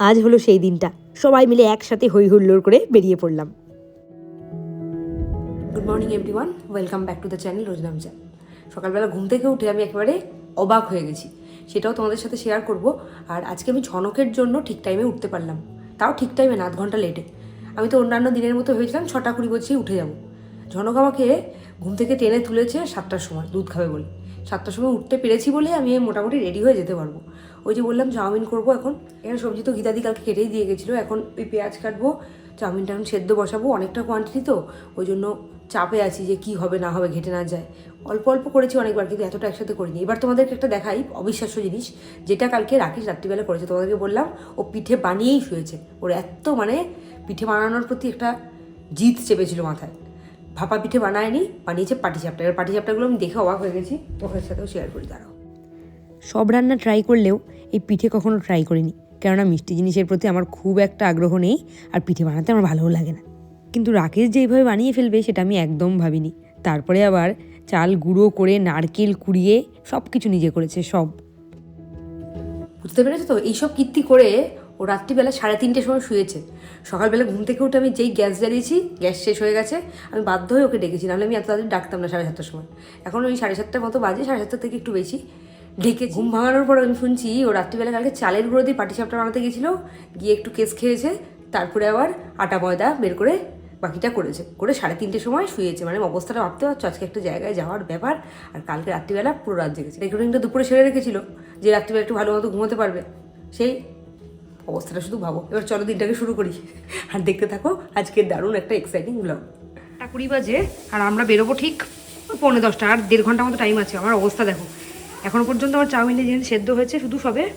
আজ হলো সেই দিনটা। সবাই মিলে একসাথে হই হুল্লোড় করে বেরিয়ে পড়লাম। Good morning everyone welcome back to the channel রোজনাম রোজনামজা সকালবেলা ঘুম থেকে উঠে আমি একেবারে অবাক হয়ে গেছি। সেটাও তোমাদের সাথে শেয়ার করব। আর আজকে আমি ঝনকের জন্য ঠিক টাইমে উঠতে পারলাম। তাও ঠিক টাইমে না, আধ ঘণ্টা লেটে আমি তো অন্যান্য দিনের মতো ভেবেছিলাম ছটা কুড়ি বলছি উঠে যাব। ঝনক আমাকে ঘুম থেকে টেনে তুলেছে সাতটার সময়, দুধ খাবে বলে। সাতটার সময় উঠতে পেরেছি বলে আমি মোটামুটি রেডি হয়ে যেতে পারব। ওই যে বললাম, চাউমিন করব এখন। এখানে সবজি তো গীতাদি কালকে কেটেই দিয়ে গেছিল। এখন ওই পেঁয়াজ কাটবো, চাউমিনটা এখন সেদ্ধ বসাবো, অনেকটা কোয়ান্টিটি তো। ওই জন্য চাপে আছি যে কি হবে, না হবে, ঘেটে না যায়। অল্প অল্প করেছি অনেকবার, কিন্তু এতটা একসাথে করিনি। এবার তোমাদেরকে একটা দেখাই অবিশ্বাস্য জিনিস, যেটা কালকে রাকেশ রাত্রিবেলা করেছে। তোমাদেরকে বললাম, ও পিঠে বানিয়েই শুয়েছে। ওর এত মানে পিঠে বানানোর প্রতি একটা জিত চেপেছিল মাথায়। ভাপা পিঠে বানায়নি, বানিয়েছে পাটি চাপটা। এবার পাটি চাপটাগুলো আমি দেখে অবাক হয়ে গেছি। তোমাদের সাথেও শেয়ার করি, দাঁড়াও। সব রান্না ট্রাই করলেও এই পিঠে কখনো ট্রাই করিনি। কেননা মিষ্টি জিনিসের প্রতি আমার খুব একটা আগ্রহ নেই আর পিঠে বানাতে আমার ভালোও লাগে না। কিন্তু রাকেশ যেইভাবে বানিয়ে ফেলবে সেটা আমি একদম ভাবিনি। তারপরে আবার চাল গুঁড়ো করে নারকেল কুড়িয়ে সব কিছু নিজে করেছে, সব। বুঝতে পেরেছ তো? এইসব কীর্তি করে ও রাত্রিবেলা সাড়ে তিনটের সময় শুয়েছে। সকালবেলা ঘুম থেকে উঠে আমি যেই গ্যাস জ্বালিয়েছি, গ্যাস শেষ হয়ে গেছে, আমি বাধ্য হয়ে ওকে ডেকেছি। নাহলে আমি এত তাদের ডাকতাম না সাড়ে সাতটার সময়। এখন ওই সাড়ে সাতটার মতো বাজে, সাড়ে সাতটার থেকে একটু বেশি। ডেকে ঘুম ভাঙানোর পর আমি শুনছি ও রাত্রিবেলা কালকে চালের গুঁড়ো দিয়ে পাটিসাপটা বানাতে গেছিল গিয়ে একটু কেস খেয়েছে তারপরে আবার আটা ময়দা বের করে বাকিটা করেছে। করে সাড়ে তিনটের সময় শুয়েছে মানে অবস্থাটা ভাবতে পারছ আজকে একটা জায়গায় যাওয়ার ব্যাপার আর কালকে রাত্রিবেলা পুরো রাত জেগেছে। রেকর্ডিংটা দুপুরে সেরে রেখেছিল যে রাত্রিবেলা একটু ভালো মতো ঘুমোতে পারবে। সেই অবস্থাটা শুধু ভাবো। এবার চলো দিনটাকে শুরু করি। আর দেখতে থাকো আজকের দারুণ একটা এক্সাইটিং ব্লগ কুড়ি বাজে আর আমরা বেরোবো ঠিক পৌনে দশটা আর দেড় ঘণ্টা মতো টাইম আছে আমার অবস্থা দেখো। এখনও পর্যন্ত আমার চাউমিনে যেখানে সেদ্ধ হয়েছে, শুধু সবে।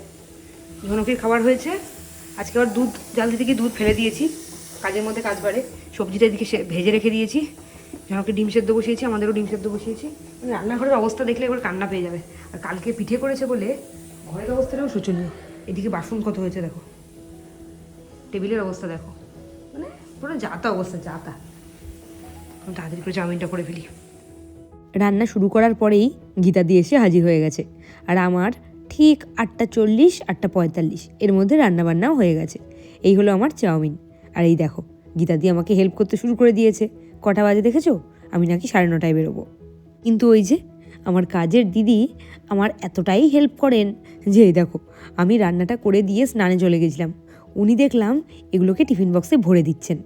ঝনকের খাবার হয়েছে। আজকে আবার দুধ, জাল থেকে দুধ ফেলে দিয়েছি। কাজের মধ্যে কাজ বাড়ে। সবজিটা এদিকে ভেজে রেখে দিয়েছি। ঝনকে ডিম সেদ্ধ বসিয়েছি, আমাদেরও ডিম সেদ্ধ বসিয়েছি। মানে রান্নাঘরের অবস্থা দেখলে এবার কান্না পেয়ে যাবে। আর কালকে পিঠে করেছে বলে ঘরের অবস্থাটাও শোচনীয়। এদিকে বাসন কত হয়েছে দেখো। টেবিলের অবস্থা দেখো। মানে পুরো যাতা অবস্থা, যাতা। তাড়াতাড়ি করে চাউমিনটা করে ফেলি। রান্না শুরু করার পরেই গীতা দিয়ে এসে হাজির হয়ে গেছে। আর আমার ঠিক আটটা চল্লিশ, আটটা পঁয়তাল্লিশ এর মধ্যে রান্নাবান্নাও হয়ে গেছে। এই হলো আমার চাউমিন। আর এই দেখো, গীতা দিয়ে আমাকে হেল্প করতে শুরু করে দিয়েছে। কটা বাজে দেখেছ? আমি নাকি সাড়ে নটায় বেরোবো। কিন্তু ওই যে আমার কাজের দিদি আমার এতটাই হেল্প করেন যে এই দেখো, আমি রান্নাটা করে দিয়ে স্নানে চলে গেছিলাম। উনি দেখলাম এগুলোকে টিফিন বক্সে ভরে দিচ্ছেন।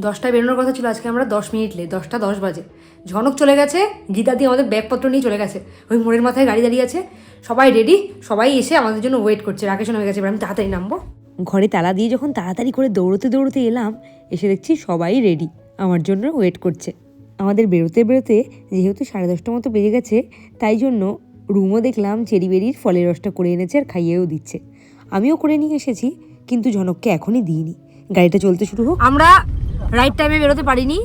দশটায় বেরোনোর কথা ছিল, আজকে আমরা দশ মিনিট লে দশটা দশ বাজে। ঝনক চলে গেছে গীতা দিয়ে আমাদের ব্যাগপত্র নিয়ে চলে গেছে। ওই মোড়ের মাথায় গাড়ি দাঁড়িয়ে আছে। সবাই রেডি সবাই এসে আমাদের জন্য ওয়েট করছে। রাকেশ হয়ে গেছে এবার আমি তাড়াতাড়ি নামবো। ঘরে তালা দিয়ে যখন তাড়াতাড়ি করে দৌড়তে দৌড়তে এলাম এসে দেখছি সবাই রেডি আমার জন্য ওয়েট করছে। আমাদের বেরোতে বেরোতে যেহেতু সাড়ে দশটা মতো বেজে গেছে তাই জন্য রুমও দেখলাম চেরি বেরির ফলের রসটা করে এনেছে আর খাইয়েও দিচ্ছে। আমিও করে নিয়ে এসেছি কিন্তু ঝনককে এখনই দিইনি। গাড়িটা চলতে শুরু হোক। আমরা রাইট টাইমে বেরোতে পারিনি।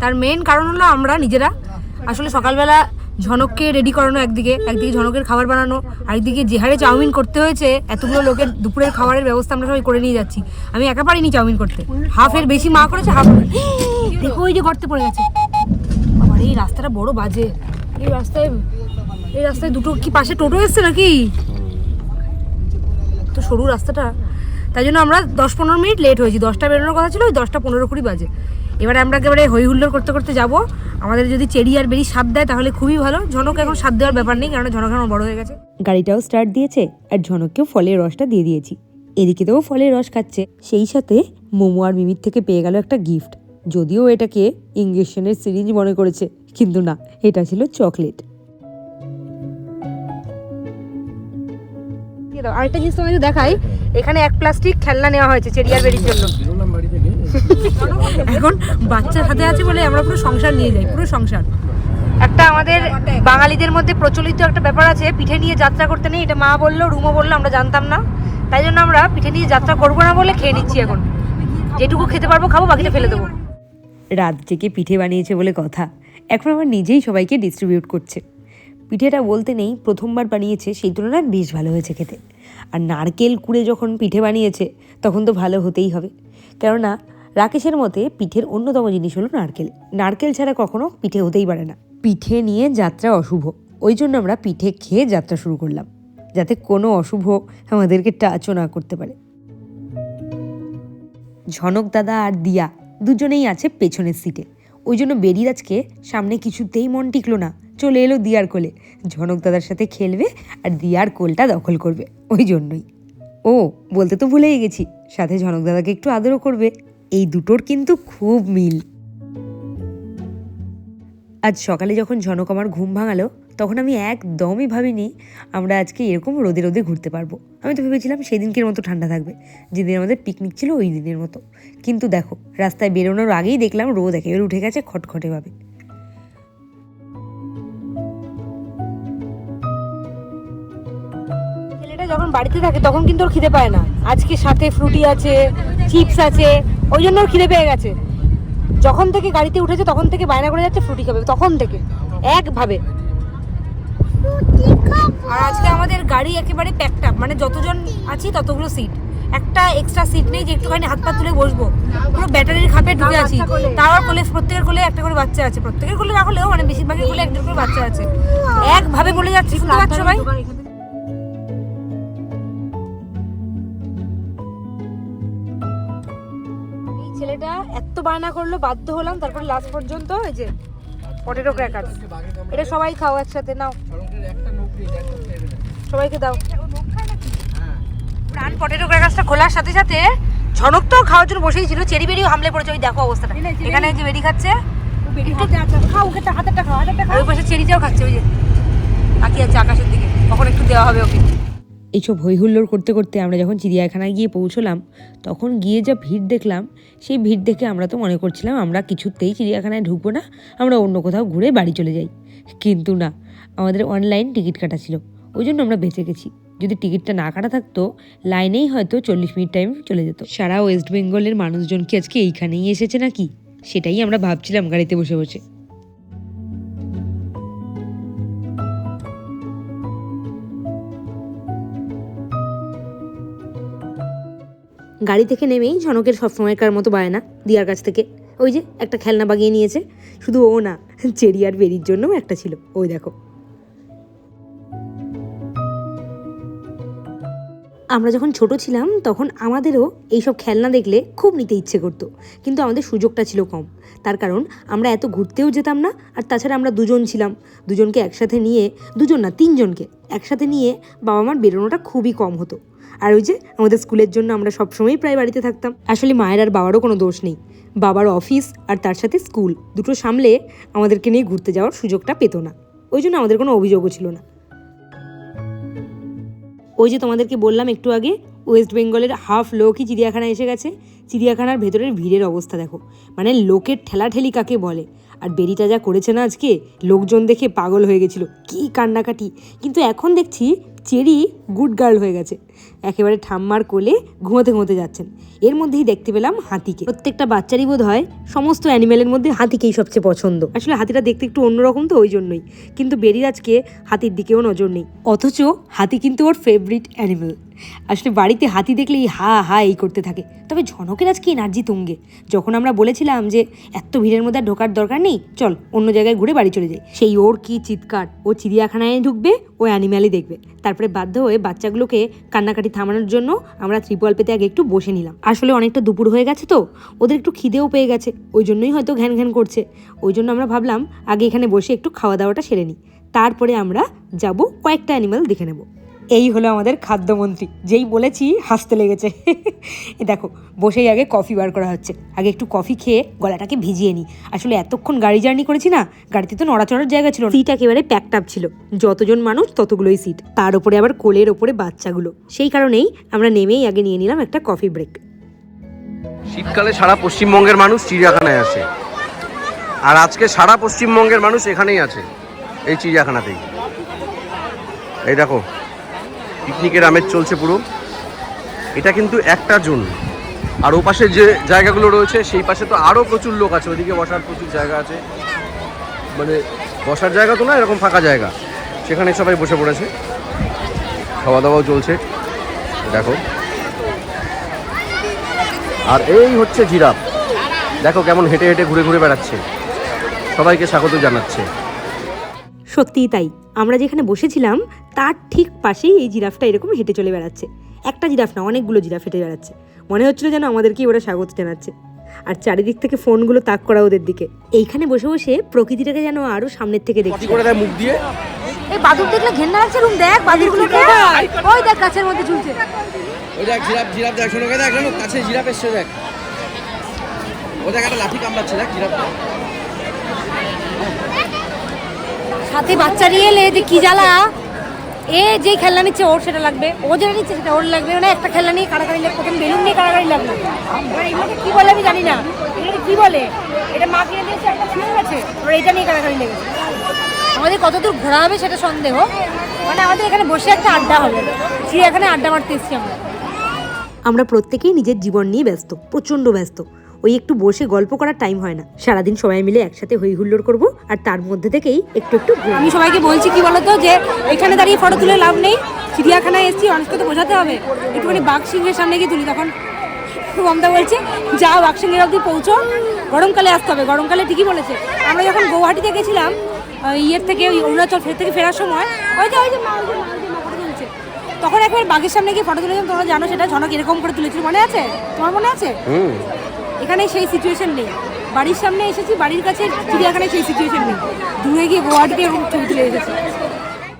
তার মেন কারণ হলো আমরা নিজেরা। আসলে সকালবেলা ঝনককে রেডি করানো একদিকে একদিকে ঝনকের খাবার বানানো, আরেকদিকে যে হারে চাউমিন করতে হয়েছে, এতগুলো লোকের দুপুরের খাবারের ব্যবস্থা আমরা সবাই করে নিয়ে যাচ্ছি। আমি একা পারিনি চাউমিন করতে। হাফের বেশি মা করেছে হাফ দেখো ওই যে গর্তে পড়ে গেছে। আমার এই রাস্তাটা বড় বাজে। এই রাস্তায় এই রাস্তায় দুটো কি পাশে টোটো এসছে নাকি? তো সরু রাস্তাটা। তাই জন্য আমরা দশ পনেরো মিনিট লেট হয়েছি। দশটা বেরোনোর কথা ছিল, ওই দশটা পনেরো কুড়ি বাজে। এবারে আমরা একেবারে হই হুল্লোড় করতে করতে যাব। আমাদের যদি চেরি আর বেরি সাপ দেয় তাহলে খুবই ভালো। ঝনক এখন সাপ দেওয়ার ব্যাপার নেই কারণ ঝনক এখন বড় হয়ে গেছে। গাড়িটাও স্টার্ট দিয়েছে আর ঝনককেও ফলের রসটা দিয়ে দিয়েছি। এদিকে তো ফলের রস খাচ্ছে। সেই সাথে মোমো আর মিমির থেকে পেয়ে গেল একটা গিফট যদিও এটাকে ইঞ্জেকশনের সিরিঞ্জ মনে করেছে কিন্তু না এটা ছিল চকলেট আরেকটা জিনিস তোমাকে দেখাই। এখানে এক প্লাস্টিক খেলনা নেওয়া হয়েছে চেরিয়ার বেরির জন্য। এখন বাচ্চার হাতে আছে বলে আমরা পুরো সংসার নিয়ে যাই পুরো সংসার। একটা আমাদের বাঙালিদের মধ্যে প্রচলিত একটা ব্যাপার আছে পিঠে নিয়ে যাত্রা করতে নেই এটা মা বলল রুমও বলল আমরা জানতাম না। তাই জন্য আমরা পিঠে নিয়ে যাত্রা করব না বলে খেয়ে নিচ্ছি এখন। যেটুকু খেতে পারব খাব বাকিটা ফেলে দেবো। রাত জেগে পিঠে বানিয়েছে বলে কথা। এখন আবার নিজেই সবাইকে ডিস্ট্রিবিউট করছে। পিঠেটা বলতে নেই প্রথমবার বানিয়েছে সেই তুলনায় বেশ ভালো হয়েছে খেতে। আর নারকেল কুড়ে যখন পিঠে বানিয়েছে তখন তো ভালো হতেই হবে। কেননা রাকেশের মতে পিঠের অন্যতম জিনিস হলো নারকেল। নারকেল ছাড়া কখনো পিঠে হতেই পারে না। পিঠে নিয়ে যাত্রা অশুভ। ওই জন্য আমরা পিঠে খেয়ে যাত্রা শুরু করলাম, যাতে কোনো অশুভ আমাদেরকে টাচও না করতে পারে। ঝনক দাদা আর দিয়া দুজনেই আছে পেছনের সিটে ওই জন্য বেরিয়ে আজকে সামনে কিছুতেই মন টিকলো না। চলে এলো দিয়ার কোলে। ঝনক দাদার সাথে খেলবে আর দিয়ার কোলটা দখল করবে। ওই জন্যই। ও, বলতে তো ভুলেই গেছি। সাথে ঝনক দাদাকে একটু আদরও করবে। এই দুটোর কিন্তু খুব মিল। আজ সকালে যখন ঝনক আমার ঘুম ভাঙালো, তখন আমি একদমই ভাবিনি আমরা আজকে এরকম রোদে রোদে ঘুরতে পারব। আমি তো ভেবেছিলাম সেদিনকের মতো ঠান্ডা থাকবে যেদিন আমাদের পিকনিক ছিল ওই দিনের মতো। কিন্তু দেখো, রাস্তায় বেরোনোর আগেই দেখলাম রোদ একেবারে উঠে গেছে খটখটেভাবে। ছেলেটা যখন বাড়িতে থাকে, তখন কিন্তু ওর খিদে পায় না। আজকে সাথে ফ্রুটি আছে চিপস আছে ওই জন্য ওর খিদে পেয়ে গেছে। যখন থেকে গাড়িতে উঠেছে তখন থেকে বায়না করে যাচ্ছে ফ্রুটি খাবে তখন থেকে। একভাবে। আর আজকে আমাদের গাড়ি একেবারে প্যাকড আপ মানে যতজন আছি ততগুলো সিট একটা এক্সট্রা সিট নেই যে একটুখানি হাত পা তুলে বসবো। পুরো ব্যাটারির খাপে ঢুকে আছি। তাও আর কোলে প্রত্যেকের কোলে একটা করে বাচ্চা আছে। প্রত্যেকের কোলে না হলেও মানে বেশিরভাগের কোলে একটা করে বাচ্চা আছে। একভাবে বলে যাচ্ছি শুনতে পাচ্ছ ভাই? ছেলেটা এত বায়না করল বাধ্য হলাম তারপরে লাস্ট পর্যন্ত ওই যে পটেটো ক্র্যাকার এটা সবাই খাও একসাথে নাও। সবাইকে দাও। প্রাণ পটেটো ক্র্যাকারসটা খোলার সাথে সাথে ঝনক তো খাওয়ার জন্য বসেই ছিল চেরি বেরিও হামলে পড়েছে ওই দেখো অবস্থাটা। এখানে যে বেরি খাচ্ছে খাও ওকে হাতেরটা খাও হাতেরটা খাও। ওই পাশে চেরিটাও খাচ্ছে ওই যে তাকিয়ে আছে আকাশের দিকে কখন একটু দেওয়া হবে ওকে। এইসব হইহুল্লোড় করতে করতে আমরা যখন চিড়িয়াখানায় গিয়ে পৌঁছলাম, তখন গিয়ে যা ভিড় দেখলাম, সেই ভিড় দেখে আমরা তো মনে করছিলাম আমরা কিছুতেই চিড়িয়াখানায় ঢুকবো না, আমরা অন্য কোথাও ঘুরে বাড়ি চলে যাই। কিন্তু না, আমাদের অনলাইন টিকিট কাটা ছিল, ওই জন্য আমরা বেঁচে গেছি। যদি টিকিটটা না কাটা থাকতো, লাইনেই হয়তো চল্লিশ মিনিট টাইম চলে যেত। সারা ওয়েস্ট বেঙ্গলের মানুষজন কি আজকে এইখানেই এসেছে নাকি? সেটাই আমরা ভাবছিলাম গাড়িতে বসে বসে। গাড়ি থেকে নেমেই ঝনকের সবসময়কার মতো বায়না দিয়ার কাছ থেকে। ওই যে একটা খেলনা বাগিয়ে নিয়েছে। শুধু ও না, চেরি আর বেরির জন্যও একটা ছিল। ওই দেখো। আমরা যখন ছোট ছিলাম, তখন আমাদেরও এইসব খেলনা দেখলে খুব নিতে ইচ্ছে করতো। কিন্তু আমাদের সুযোগটা ছিল কম। তার কারণ, আমরা এত ঘুরতেও যেতাম না, আর তাছাড়া আমরা দুজন ছিলাম। দুজনকে একসাথে নিয়ে, দুজন না, তিনজনকে একসাথে নিয়ে বাবা মার বেরোনোটা খুবই কম হতো। আর ওই যে আমাদের স্কুলের জন্য আমরা সবসময়ই প্রায় বাড়িতে থাকতাম। আসলে মায়ের আর বাবারও কোনো দোষ নেই। বাবার অফিস আর তার সাথে স্কুল দুটো সামলে আমাদেরকে নিয়ে ঘুরতে যাওয়ার সুযোগটা পেতো না। ওই জন্য আমাদের কোনো অভিযোগও ছিল না। ওই যে তোমাদেরকে বললাম একটু আগে, ওয়েস্ট বেঙ্গলের হাফ লোকই চিড়িয়াখানা এসে গেছে। চিড়িয়াখানার ভেতরের ভিড়ের অবস্থা দেখো। মানে লোকের ঠেলাঠেলি কাকে বলে? আর বেরিটা যা করেছে না আজকে, লোকজন দেখে পাগল হয়ে গেছিল। কি কান্নাকাটি। কিন্তু এখন দেখছি চেরি গুড গার্ল হয়ে গেছে। একেবারে ঠাম্মার কোলে ঘুমোতে ঘুমোতে যাচ্ছেন। এর মধ্যেই দেখতে পেলাম হাতিকে। প্রত্যেকটা বাচ্চারই বোধ হয় সমস্ত অ্যানিমেলের মধ্যে হাতিকেই সবচেয়ে পছন্দ। আসলে হাতিটা দেখতে একটু অন্যরকম তো ওই জন্যই। কিন্তু বেরির আজকে হাতির দিকেও নজর নেই। অথচ হাতি কিন্তু ওর ফেভারিট অ্যানিমেল আসলে বাড়িতে হাতি দেখলেই হা হা এই করতে থাকে। তবে ঝনকের আজকে এনার্জি তুঙ্গে। যখন আমরা বলেছিলাম যে এত ভিড়ের মধ্যে ঢোকার দরকার নেই, চল অন্য জায়গায় ঘুরে বাড়ি চলে যাই। সেই ওর কি চিৎকার। ও চিড়িয়াখানায় ঢুকবে, ও অ্যানিম্যালই দেখবে। তারপরে বাধ্য হয়ে বাচ্চাগুলোকে কান্নাকাটি থামানোর জন্য আমরা ত্রিপল পেতে আগে একটু বসে নিলাম। আসলে অনেকটা দুপুর হয়ে গেছে তো, ওদের একটু খিদেও পেয়ে গেছে, ওই জন্যই হয়তো ঘ্যান ঘ্যান করছে। ওই জন্য আমরা ভাবলাম আগে এখানে বসে একটু খাওয়া দাওয়াটা সেরে নিই। তারপরে আমরা যাব কয়েকটা অ্যানিমাল দেখে নেব। এই হলো আমাদের খাদ্যমন্ত্রী, যেই বলেছি হাসতে লেগেছে। দেখো, বসেই আগে কফি বার করা হচ্ছে। আগে একটু কফি খেয়ে গলাটাকে ভিজিয়ে নিই। আসলে এতক্ষণ গাড়ি জার্নি করেছি না, গাড়িতে তো নড়াচড়ার জায়গা ছিল সিট একেবারে প্যাকড আপ ছিল। যতজন মানুষ, ততগুলোই সিট তার উপরে আবার কোলের ওপরে বাচ্চাগুলো। সেই কারণেই আমরা নেমেই আগে নিয়ে নিলাম একটা কফি ব্রেক শীতকালে সারা পশ্চিমবঙ্গের মানুষ চিড়িয়াখানায় আসে। আর আজকে সারা পশ্চিমবঙ্গের মানুষ এখানেই আছে, এই চিড়িয়াখানাতেই। এই দেখো পিকনিকের আমেজ চলছে পুরো। এটা কিন্তু একটা জুন। আর ও পাশে যে জায়গাগুলো রয়েছে, সেই পাশে তো আরও প্রচুর লোক আছে। ওদিকে বসার প্রচুর জায়গা আছে। মানে বসার জায়গা তো না, এরকম ফাঁকা জায়গা। সেখানে সবাই বসে পড়েছে। খাওয়া দাওয়াও চলছে। দেখো। আর এই হচ্ছে জিরাফ। দেখো কেমন হেঁটে হেঁটে ঘুরে ঘুরে বেড়াচ্ছে। সবাইকে স্বাগত জানাচ্ছে। সত্যিই তাই। আমরা যেখানে বসেছিলাম তার ঠিক পাশেই এই জিরাফটা এরকম হেঁটে চলে বেড়াচ্ছে। একটা জিরাফ না অনেকগুলো জিরাফ হেঁটে বেড়াচ্ছে। মনে হচ্ছিল যেন আমাদেরকেই ওরা স্বাগত জানাচ্ছে। আর চারিদিক থেকে ফোনগুলো তাক করা ওদের দিকে। এইখানে বসে বসে প্রকৃতিটাকে যেন আরও সামনের থেকে দেখছি। করে দেয় মুখ দিয়ে। এই বাদুর দেখলে ঘেন্না লাগছে রুম দেখ বাদুরগুলো ওই দেখ গাছের মধ্যে ঝুলছে। ওই দেখ জিরাফ জিরাফ দেখ শোনো দেখ জানো কাছে জিরাফ এসছে দেখ। ও দেখ একটা লাঠি কামড়াচ্ছে দেখ জিরাফ সাথে বাচ্চা নিয়ে এলে যে কি জ্বালা। এ যে খেলনা নিচ্ছে ওর সেটা লাগবে, ও যেটা নিচ্ছে সেটা ওর লাগবে মানে একটা খেলনা নিয়ে কাড়াকাড়ি লাগবে, প্রথম বেলুন নিয়ে কাড়াকাড়ি লাগবে। এবার কি বলে আমি জানি না। কি বলে? এটা মা কিনে দিয়েছে, একটা গেছে ওর এটা নিয়ে কাড়াকাড়ি লেগেছে। আমাদের কতদূর ঘোরা হবে সেটা সন্দেহ। মানে আমাদের এখানে বসে একটা আড্ডা হবে। চিড়িয়াখানে আড্ডা মারতে এসছি আমরা। আমরা প্রত্যেকেই নিজের জীবন নিয়ে ব্যস্ত, প্রচণ্ড ব্যস্ত। ওই একটু বসে গল্প করার টাইম হয় না। সারাদিন সবাই মিলে একসাথে হই হুল্লোড় করব আর তার মধ্যে থেকেই একটু একটু আমি সবাইকে বলছি কি বলতো যে এখানে দাঁড়িয়ে ফটো তুলে লাভ নেই। চিড়িয়াখানায় এসেছি মানুষকে তো বোঝাতে হবে। একটুখানি বাঘ সিংহের সামনে গিয়ে তুলি তখন। মমতা বলছে যা বাঘ সিংহের অবধি পৌঁছো গরমকালে আসতে হবে। গরমকালে ঠিকই বলেছে। আমরা যখন গৌহাটিতে গেছিলাম ইয়ের থেকে ওই অরুণাচল ফের থেকে ফেরার সময় ওই যে ওই যে মা ওই যে মা ওই যে মা ফটো তুলছে তখন একবার বাঘের সামনে গিয়ে ফটো তুলেছিলাম তোমরা জানো সেটা ঝনক এরকম করে তুলেছিল। মনে আছে? তোমার মনে আছে? হুম। এখানে সেই সিচুয়েশন নেই। বাড়ির সামনে এসেছি বাড়ির কাছে চিড়িয়াখানায় সেই সিচুয়েশন নেই। দূরে গিয়ে গুয়াহাটিতে এরকম ছবি তুলে এসেছি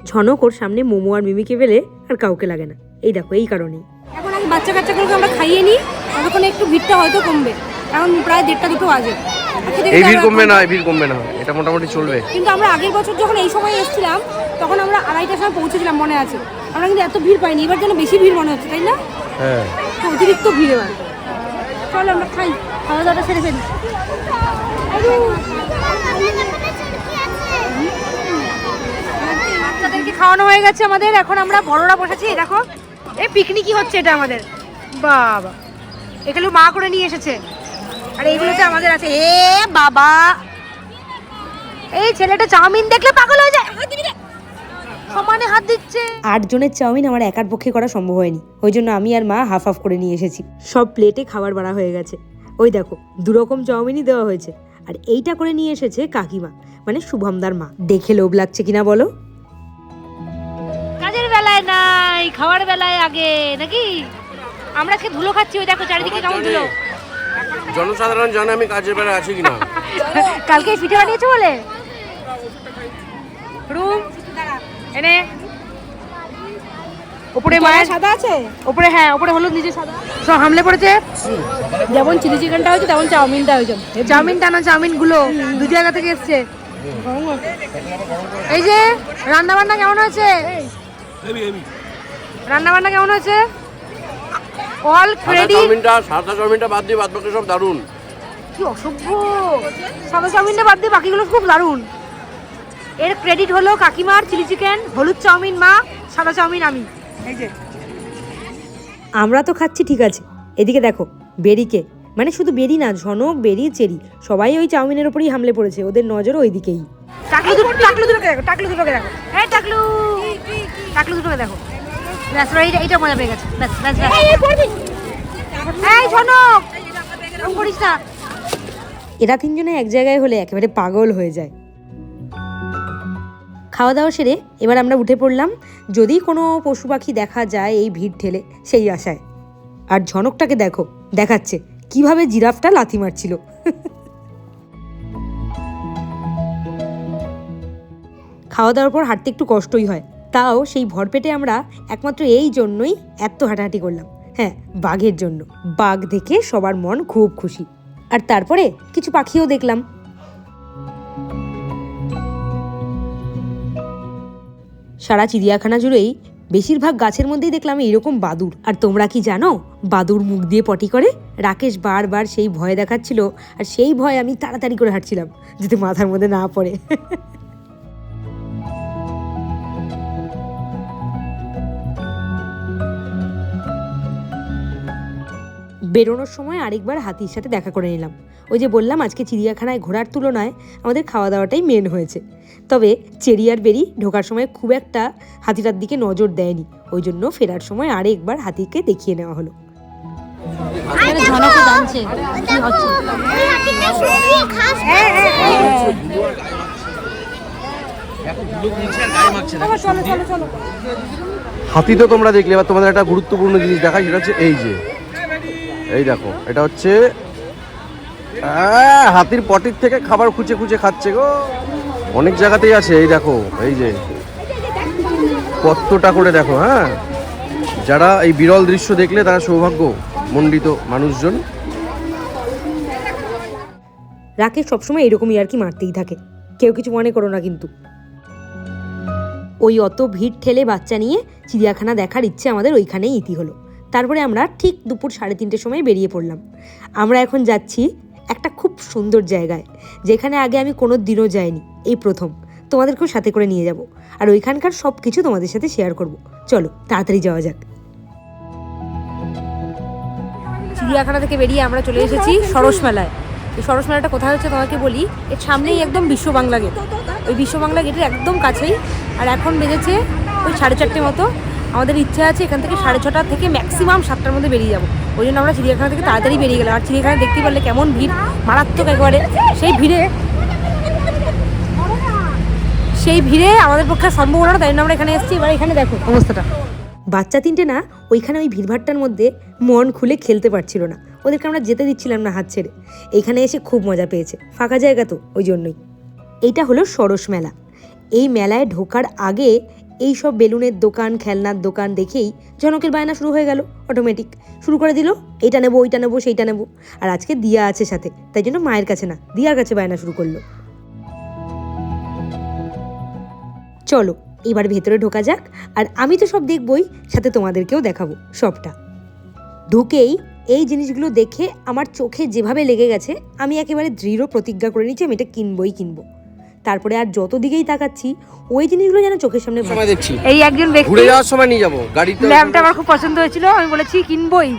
ঝনক ওর সামনে মোমো আর মিমিকে পেলে আর কাউকে লাগে না। এই দেখো এই কারণেই। এখন আমি বাচ্চা কাচ্চাগুলোকে আমরা খাইয়ে নিই ততক্ষণ একটু ভিড়টা হয়তো কমবে। কারণ প্রায় দেড়টা দুটো বাজে। এই ভিড় আমরা কমবে না এই ভিড় কমবে না এটা মোটামুটি চলবে। কিন্তু আমরা আগের বছর যখন এই সময় এসেছিলাম তখন আমরা আড়াইটার সময় পৌঁছেছিলাম মনে আছে। আমরা কিন্তু এত ভিড় পাইনি এবার যেন বেশি ভিড় মনে হচ্ছে তাই না? হ্যাঁ। অতিরিক্ত ভিড় এবার। চলো আমরা খাই, খাওয়া দাওয়াটা ফেলি। বাচ্চাদেরকে খাওয়ানো হয়ে গেছে আমাদের, এখন আমরা বড়রা বসেছি দেখো। এই পিকনিকই হচ্ছে এটা আমাদের। বাবা এগুলো মা করে নিয়ে এসেছে। আর এইগুলোতে আমাদের আছে, এ বাবা। এই ছেলেটা চাউমিন দেখলে পাগল হয়ে যায়। সমানে হাত দিচ্ছে। আট জনের চাউমিন আমার একার পক্ষে করা সম্ভব হয়নি। ওই জন্য আমি আর মা হাফ হাফ করে নিয়ে এসেছি। সব প্লেটে খাবার বাড়া হয়ে গেছে। ওই দেখো দুরকম চাউমিনই দেওয়া হয়েছে। আর এইটা করে নিয়ে এসেছে কাকিমা মানে শুভমদার মা। দেখে লোভ লাগছে কিনা বলো? কাজের বেলায় নাই খাওয়ার বেলায় আগে নাকি? আমরা আজকে ধুলো খাচ্ছি ওই দেখো চারিদিকে কেমন ধুলো। জনসাধারণ জানে আমি কাজের বেলা আছি কিনা। কালকে পিঠে বানিয়েছো বলে? রুম? এনে উপরে মায়ের সাদা আছে? উপরে হ্যাঁ উপরে হলুদ নিচে সাদা। সব হামলে পড়েছে? যেমন চিলি চিকেনটা হয়েছে তেমন চাউমিনটা হয়েছে। চাউমিনটা না চাউমিনগুলো দু জায়গা থেকে এসছে। এই যে রান্না বান্না কেমন হয়েছে? রান্না বান্না কেমন হয়েছে? অল ক্রেডিট চাউমিনটা সাদা চাউমিনটা বাদ দিয়ে বাদ বাকি সব দারুণ। কি অসভ্য। সাদা চাউমিনটা বাদ দিয়ে বাকিগুলো খুব দারুণ। এর ক্রেডিট হলো কাকিমার চিলি চিকেন হলুদ চাউমিন মা সাদা চাউমিন আমি। এই যে। আমরা তো খাচ্ছি ঠিক আছে। এদিকে দেখো বেরিকে। মানে শুধু বেরি না ঝনক বেরি চেরি সবাই ওই চাউমিনের উপরেই হামলে পড়েছে ওদের নজরও ওই দিকেই টাকলু দুটো টাকলু দুটোকে দেখো টাকলু দুটোকে দেখো। হ্যাঁ টাকলু। টাকলু দুটোকে দেখো। ব্যাস এইটা এইটা মজা পেয়ে গেছে। ব্যাস ব্যাস ব্যাস। এই ঝনক! করিস না। এরা তিনজনে এক জায়গায় হলে একেবারে পাগল হয়ে যায়। খাওয়া দাওয়া সেরে এবার আমরা উঠে পড়লাম। যদি কোনো পশু পাখি দেখা যায় এই ভিড় ঠেলে, সেই আশায়। আর ঝনকটাকে দেখো, দেখাচ্ছে কীভাবে জিরাফটা লাথি মারছিল। খাওয়া দাওয়ার পর হাঁটতে একটু কষ্টই হয়। তাও সেই ভরপেটে আমরা একমাত্র এই জন্যই এত হাঁটাহাঁটি করলাম। হ্যাঁ বাঘের জন্য। বাঘ দেখে সবার মন খুব খুশি। আর তারপরে কিছু পাখিও দেখলাম। সারা চিড়িয়াখানা জুড়েই বেশিরভাগ গাছের মধ্যেই দেখলাম এরকম বাদুর আর তোমরা কি জানো বাদুর মুখ দিয়ে পটি করে রাকেশ বারবার সেই ভয় দেখাচ্ছিল, আর সেই ভয় আমি তাড়াতাড়ি করে হাঁটছিলাম যদি মাথার মধ্যে না পড়ে। বেরোনোর সময় আরেকবার হাতির সাথে দেখা করে নিলাম। ওই যে বললাম আজকে চিড়িয়াখানায় ঘোরার তুলনায় আমাদের খাওয়া দাওয়াটাই মেন হয়েছে। তবে চেরি আর বেরি ঢোকার সময় খুব একটা হাতিটার দিকে নজর দেয়নি। ওই জন্য ফেরার সময় আরেকবার হাতিকে দেখিয়ে নেওয়া হলো। হাতি তো তোমরা দেখলে এবার তোমাদের একটা গুরুত্বপূর্ণ জিনিস দেখা সেটা হচ্ছে এই যে। এই দেখো, এটা হচ্ছে হাতির পটির থেকে খাবার খুঁজে খুঁজে খাচ্ছে গো। অনেক জায়গাতেই আছে, এই দেখো, এই যে। কতটা করে দেখো হ্যাঁ? যারা এই বিরল দৃশ্য দেখলে তারা সৌভাগ্য, মণ্ডিত মানুষজন। রাকেশ সবসময় এরকমই আর কি মারতেই থাকে। কেউ কিছু মনে করো না কিন্তু। ওই অত ভিড় ঠেলে বাচ্চা নিয়ে চিড়িয়াখানা দেখার ইচ্ছে আমাদের ওইখানেই ইতি হলো। তারপরে আমরা ঠিক দুপুর সাড়ে তিনটের সময় বেরিয়ে পড়লাম। আমরা এখন যাচ্ছি একটা খুব সুন্দর জায়গায়, যেখানে আগে আমি কোনো দিনও যাইনি, এই প্রথম। তোমাদেরকেও সাথে করে নিয়ে যাব, আর ওইখানকার সব কিছু তোমাদের সাথে শেয়ার করব। চলো, তাড়াতাড়ি যাওয়া যাক। চিড়িয়াখানা থেকে বেরিয়ে আমরা চলে এসেছি সরস মেলায় এই সরস মেলাটা কোথায় হচ্ছে তোমাকে বলি? এর সামনেই একদম বিশ্ব বাংলা গেট ওই বিশ্ব বাংলা গেটের একদম কাছেই, আর এখন বেজেছে ওই সাড়ে চারটে মতো। আমাদের ইচ্ছে আছে এখান থেকে সাড়ে ছটা থেকে ম্যাক্সিমাম সাতটার মধ্যে বেরিয়ে যাব। ওই জন্য আমরা চিড়িয়াখানা থেকে তাড়াতাড়ি বেরিয়ে গেলাম। আর চিড়িয়াখানা দেখতে পারলে কেমন ভিড়? মারাত্মক একবারে। সেই ভিড়ে সেই ভিড়ে আমাদের পক্ষে সম্ভব না, তাই জন্য আমরা এখানে এসেছি। এবার এখানে দেখো অবস্থাটা। বাচ্চা তিনটে না, ওইখানে ওই ভিড়ভাট্টার মধ্যে মন খুলে খেলতে পারছিল না। ওদেরকে আমরা যেতে দিচ্ছিলাম না হাত ছেড়ে। এইখানে এসে খুব মজা পেয়েছে। ফাঁকা জায়গা তো, ওই জন্যই। এইটা হলো সরস মেলা। এই মেলায় ঢোকার আগে এই সব বেলুনের দোকান, খেলনার দোকান দেখেই জনকের বায়না শুরু হয়ে গেল অটোমেটিক শুরু করে দিল, এইটা নেব, ওইটা নেব, সেইটা নেব। আর আজকে দিয়া আছে সাথে, তাই জন্য মায়ের কাছে না, দিয়ার কাছে বায়না শুরু করল। চলো, এবার ভেতরে ঢোকা যাক, আর আমি তো সব দেখবই, সাথে তোমাদেরকেও দেখাবো, সবটা। ঢুকেই এই জিনিসগুলো দেখে আমার চোখে যেভাবে লেগে গেছে, আমি একেবারে দৃঢ় প্রতিজ্ঞা করে নিচ্ছি, আমি এটা কিনবই কিনবো। তারপরে আর যত দিকেই তাকাচ্ছি ওই জিনিসগুলো যেন চোখের সামনে সময় দেখছি। এই একজন ব্যক্তি ঘুরে যাওয়ার সময় নিয়ে যাব। গাড়িতে ল্যাম্পটা আমার খুব পছন্দ হয়েছিল আমি বলেছি কিনবই।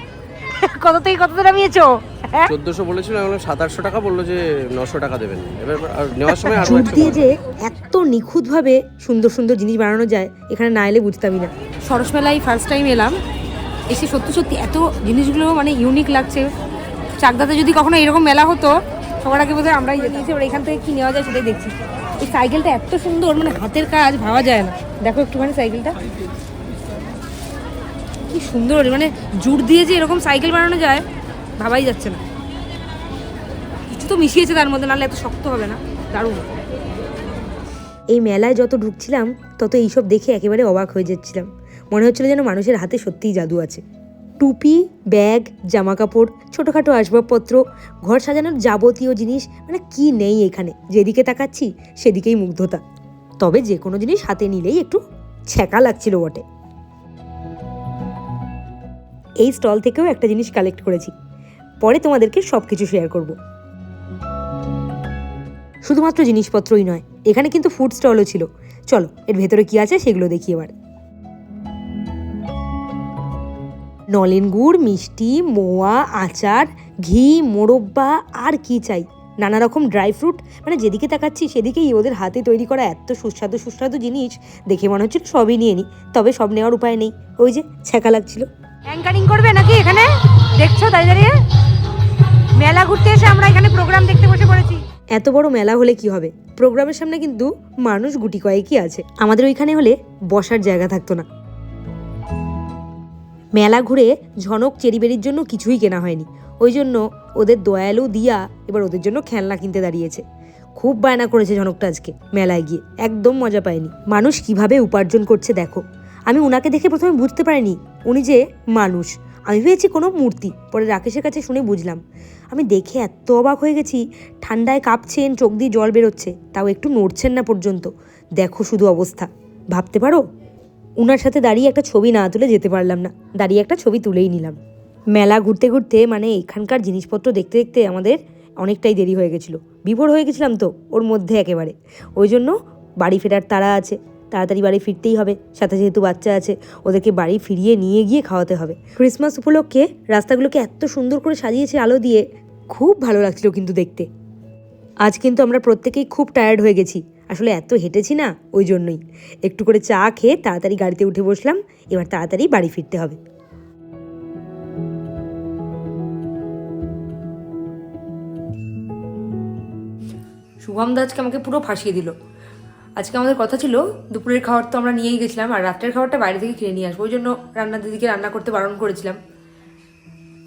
কত থেকে কত নামিয়েছো হ্যাঁ? চোদ্দশো বলেছিল আমি বললাম সাত আটশো টাকা বলল যে নশো টাকা দেবেন। এবার আর নেওয়ার সময় আরও দিয়ে যে এত নিখুঁতভাবে সুন্দর সুন্দর জিনিস বানানো যায় এখানে না এলে বুঝতামই না। সরস মেলায় ফার্স্ট টাইম এলাম এসে সত্যি সত্যি এত জিনিসগুলো মানে ইউনিক লাগছে। চাকদাতে যদি কখনো এরকম মেলা হতো সবার আগে বোধহয় আমরাই যেতে এবার এখান থেকে কি নেওয়া যায় সেটাই দেখছি। এই সাইকেলটা এত সুন্দর মানে হাতের কাজ ভাবা যায় না। দেখো একটুখানি সাইকেলটা। কি সুন্দর মানে জুট দিয়ে যে এরকম সাইকেল বানানো যায় ভাবাই যাচ্ছে না। কিছু তো মিশিয়েছে তার মধ্যে নাহলে এত শক্ত হবে না। দারুণ। এই মেলায় যত ঢুকছিলাম তত এইসব দেখে একেবারে অবাক হয়ে যাচ্ছিলাম। মনে হচ্ছিল যেন মানুষের হাতে সত্যিই জাদু আছে। টুপি, ব্যাগ জামা কাপড় ছোটোখাটো আসবাবপত্র, ঘর সাজানোর যাবতীয় জিনিস মানে কি নেই এখানে? যেদিকে তাকাচ্ছি, সেদিকেই মুগ্ধতা। তবে যে কোনো জিনিস হাতে নিলেই একটু ছ্যাঁকা লাগছিল বটে। এই স্টল থেকেও একটা জিনিস কালেক্ট করেছি। পরে তোমাদেরকে সব কিছু শেয়ার করব। শুধুমাত্র জিনিসপত্রই নয়, এখানে কিন্তু ফুড স্টলও ছিল। চলো, এর ভেতরে কি আছে সেগুলো দেখি এবার। নলেন গুড় মিষ্টি মোয়া আচার ঘি মোরব্বা আর কি চাই? নানা রকম ড্রাই ফ্রুট। মানে যেদিকে তাকাচ্ছি সেদিকেই ওদের হাতে তৈরি করা এত সুস্বাদু সুস্বাদু জিনিস দেখে মনে হচ্ছিল সবই নিয়ে নিই তবে সব নেওয়ার উপায় নেই। ওই যে ছ্যাঁকা লাগছিল। অ্যাঙ্কারিং করবে নাকি এখানে? দেখছ দাঁড়িয়ে দাঁড়িয়ে? মেলা ঘুরতে এসে আমরা এখানে প্রোগ্রাম দেখতে বসে পড়েছি। এত বড় মেলা হলে কি হবে? প্রোগ্রামের সামনে কিন্তু মানুষ গুটি কয়েকই আছে। আমাদের ওইখানে হলে বসার জায়গা থাকতো না। মেলা ঘুরে ঝনক চেরিবেরির জন্য কিছুই কেনা হয়নি। ওই জন্য ওদের দয়ালু দিয়া এবার ওদের জন্য খেলনা কিনতে দাঁড়িয়েছে। খুব বায়না করেছে ঝনকটা আজকে মেলায় গিয়ে। একদম মজা পায়নি। মানুষ কীভাবে উপার্জন করছে দেখো। আমি ওনাকে দেখে প্রথমে বুঝতে পারিনি। উনি যে মানুষ। আমি ভেবেছি কোনো মূর্তি। পরে রাকেশের কাছে শুনে বুঝলাম। আমি দেখে এত অবাক হয়ে গেছি। ঠান্ডায় কাঁপছেন, চোখ দিয়ে জল বেরোচ্ছে। তাও একটু নড়ছেন না পর্যন্ত। দেখো শুধু অবস্থা। ভাবতে পারো? উনার সাথে দাঁড়িয়ে একটা ছবি না তুলে যেতে পারলাম না। দাঁড়িয়ে একটা ছবি তুলেই নিলাম। মেলা ঘুরতে ঘুরতে মানে এখানকার জিনিসপত্র দেখতে দেখতে আমাদের অনেকটাই দেরি হয়ে গেছিল। বিভোর হয়ে গেছিলাম তো, ওর মধ্যে একেবারে। ওই জন্য বাড়ি ফেরার তাড়া আছে। তাড়াতাড়ি বাড়ি ফিরতেই হবে। সাথে যেহেতু বাচ্চা আছে, ওদেরকে বাড়ি ফিরিয়ে নিয়ে গিয়ে খাওয়াতে হবে। ক্রিসমাস উপলক্ষে রাস্তাগুলোকে এত সুন্দর করে সাজিয়েছে আলো দিয়ে, খুব ভালো লাগছিল কিন্তু দেখতে। আজ কিন্তু আমরা প্রত্যেকেই খুব টায়ার্ড হয়ে গেছি। আসলে এত হেঁটেছি না, ওই জন্যই। একটু করে চা খেয়ে তাড়াতাড়ি গাড়িতে উঠে বসলাম, এবার তাড়াতাড়ি বাড়ি ফিরতে হবে। শুভম দা আজকে আমাকে পুরো ফাঁসিয়ে দিল। আজকে আমাদের কথা ছিল, দুপুরের খাবার তো আমরা নিয়েই গেছিলাম, আর রাত্রের খাবারটা বাইরে থেকে কিনে নিয়ে আসব, ওই জন্য রান্না দিদিকে রান্না করতে বারণ করেছিলাম।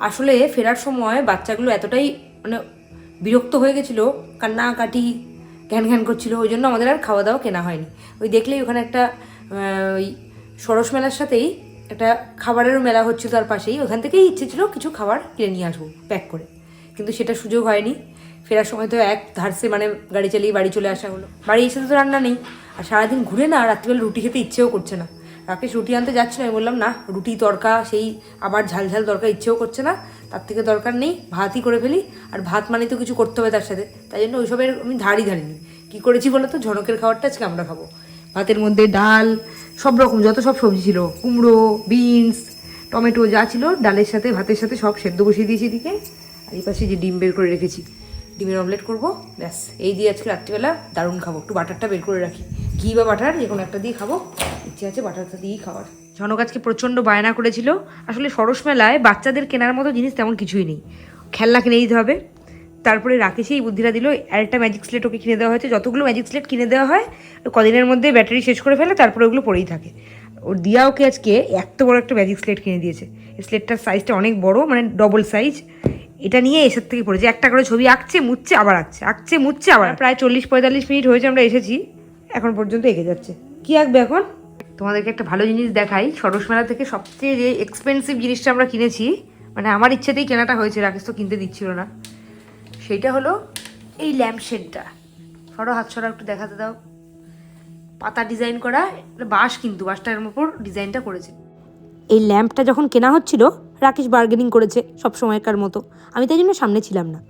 আসলে ফেরার সময় বাচ্চাগুলো এতটাই মানে বিরক্ত হয়ে গেছিল, কান্নাকাটি ঘ্যান ঘ্যান করছিল, ওই জন্য আমাদের আর খাওয়া দাওয়া কেনা হয়নি। ওই দেখলেই ওখানে একটা ওই সরস মেলার সাথেই একটা খাবারেরও মেলা হচ্ছিল তার পাশেই। ওখান থেকেই ইচ্ছে ছিল কিছু খাবার কিনে নিয়ে আসব প্যাক করে। কিন্তু সেটা সুযোগ হয়নি। ফেরার সময় তো এক ধারসে মানে গাড়ি চালিয়ে বাড়ি চলে আসা হলো। বাড়ি এসে তো রান্না নেই। আর সারাদিন ঘুরে না রাত্রিবেলা রুটি খেতে ইচ্ছেও করছে না। রাকেশ রুটি আনতে যাচ্ছিল, আমি বললাম, না, রুটি তরকা, সেই আবার ঝাল ঝাল তরকা ইচ্ছেও করছে না। তার থেকে দরকার নেই ভাতই করে ফেলি, আর ভাত মানে তো কিছু করতে হবে তার সাথে। তাই জন্য ওইসবের আমি ধারই ধারিনি। কী করেছি বলো তো? ঝনকের খাবারটা আজকে আমরা খাব। ভাতের মধ্যে ডাল, সব রকম, যত সব সবজি ছিল, কুমড়ো, বিনস, টমেটো যা ছিল, ডালের সাথে, ভাতের সাথে সব সেদ্ধ বসিয়ে দিয়েছি এদিকে। আর এই পাশে যে ডিম বের করে রেখেছি, ডিমের অমলেট করব, ব্যাস। এই দিয়ে আজকে রাত্রিবেলা দারুণ খাব। একটু বাটারটা বের করে রাখি। ঘি বা বাটার যে কোনো একটা দিয়ে খাব। ইচ্ছে আছে বাটারটা দিয়েই খাওয়ার। ঝনক প্রচণ্ড বায়না করেছিল। আসলে সরস মেলায় বাচ্চাদের কেনার মতো জিনিস তেমন কিছুই নেই। খেলনা কিনে দিতে হবে। তারপরে রাকেশে এই বুদ্ধিটা দিল, একটা ম্যাজিক স্লেট ওকে কিনে দেওয়া হয়েছে। যতগুলো ম্যাজিক স্লেট কিনে দেওয়া হয়, কদিনের মধ্যে ব্যাটারি শেষ করে ফেলে, তারপরে ওগুলো পড়েই থাকে। ওর দিয়া ওকে আজকে এত বড় একটা ম্যাজিক স্লেট কিনে দিয়েছে। স্লেটটার সাইজটা অনেক বড় মানে ডবল সাইজ এটা নিয়ে এসের থেকে পড়েছে। একটা করে ছবি আঁকছে, মুচ্ছে, আবার আঁকছে। আঁকছে, মুচ্ছে, আবার প্রায় চল্লিশ পঁয়তাল্লিশ মিনিট হয়েছে আমরা এসেছি। এখন পর্যন্ত এগিয়ে যাচ্ছে। কি আঁকবে এখন? তোমাদেরকে একটা ভালো জিনিস দেখাই। সরস মেলা থেকে সবচেয়ে যে এক্সপেন্সিভ জিনিসটা আমরা কিনেছি মানে আমার ইচ্ছেতেই কেনাটা হয়েছে, রাকেশ তো কিনতে দিচ্ছিল না। সেইটা হলো এই ল্যাম্প শেডটা। সরো হাত সরা একটু দেখাতে দাও। পাতা ডিজাইন করা বাঁশ কিন্তু, বাঁশটার উপর ডিজাইনটা করেছে। এই ল্যাম্পটা যখন কেনা হচ্ছিল, রাকেশ বার্গেনিং করেছে সব সময়কার মতো। আমি তাই জন্য সামনে ছিলাম না।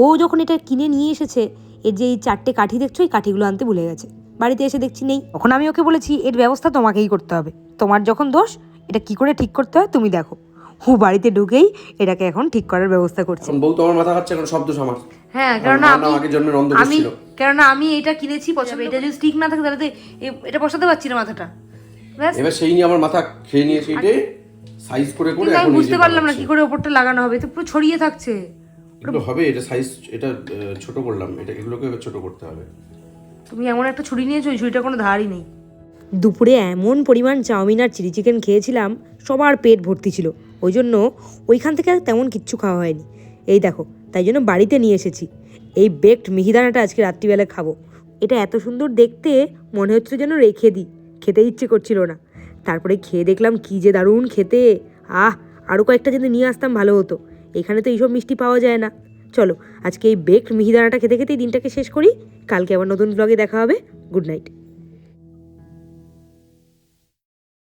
ও যখন এটা কিনে নিয়ে এসেছে এর যে এই চারটে কাঠি দেখছ, এই কাঠিগুলো আনতে ভুলে গেছে। বাড়িতে এসে দেখছি নেই। তখন আমি ওকে বলেছি এর ব্যবস্থা তোমাকেই করতে হবে। তোমার যখন দোষ এটা কি করে ঠিক করতে হয় তুমি দেখো। ও বাড়িতে ঢুকেই এটাকে এখন ঠিক করার ব্যবস্থা করছে। বউ তো আমার মাথা খাচ্ছে এখন শব্দ আমার। হ্যাঁ কেননা আমার আমি আমি ছিল। কেননা আমি এটা কিনেছি পছন্দ এটা যদি ঠিক না থাকে তাহলে তো এটা বসাতে পারছি না মাথাটা। ব্যাস। এবার সেই নিয়ে আমার মাথা খেয়ে নিয়ে সেইটে সাইজ করে করে আমি এখন বুঝতে পারলাম না কি করে ওপরটা লাগানো হবে। তো পুরো ছড়িয়ে থাকছে। এগুলো হবে এটা সাইজ এটা ছোট করলাম। এটা এগুলোকে ছোট করতে হবে। তুমি এমন একটা ছুরি নিয়েছো ছুরিটা কোনো ধারই নেই। দুপুরে এমন পরিমাণ চাউমিন আর চিলি চিকেন খেয়েছিলাম, সবার পেট ভর্তি ছিল। ওই জন্য ওইখান থেকে তেমন কিচ্ছু খাওয়া হয়নি। এই দেখো, তাই জন্য বাড়িতে নিয়ে এসেছি। এই বেকড মিহিদানাটা আজকে রাত্রিবেলা খাব। এটা এত সুন্দর দেখতে, মনে হচ্ছিল যেন রেখে দিই। খেতে ইচ্ছে করছিল না। তারপরে খেয়ে দেখলাম কি যে দারুণ খেতে। আহ আরও কয়েকটা যদি নিয়ে আসতাম ভালো হতো। এখানে তো এইসব মিষ্টি পাওয়া যায় না। চলো, আজকে এই বেকড মিহিদানাটা খেতে খেতেই দিনটাকে শেষ করি। কালকে আবার নতুন ব্লগে দেখা হবে। Good night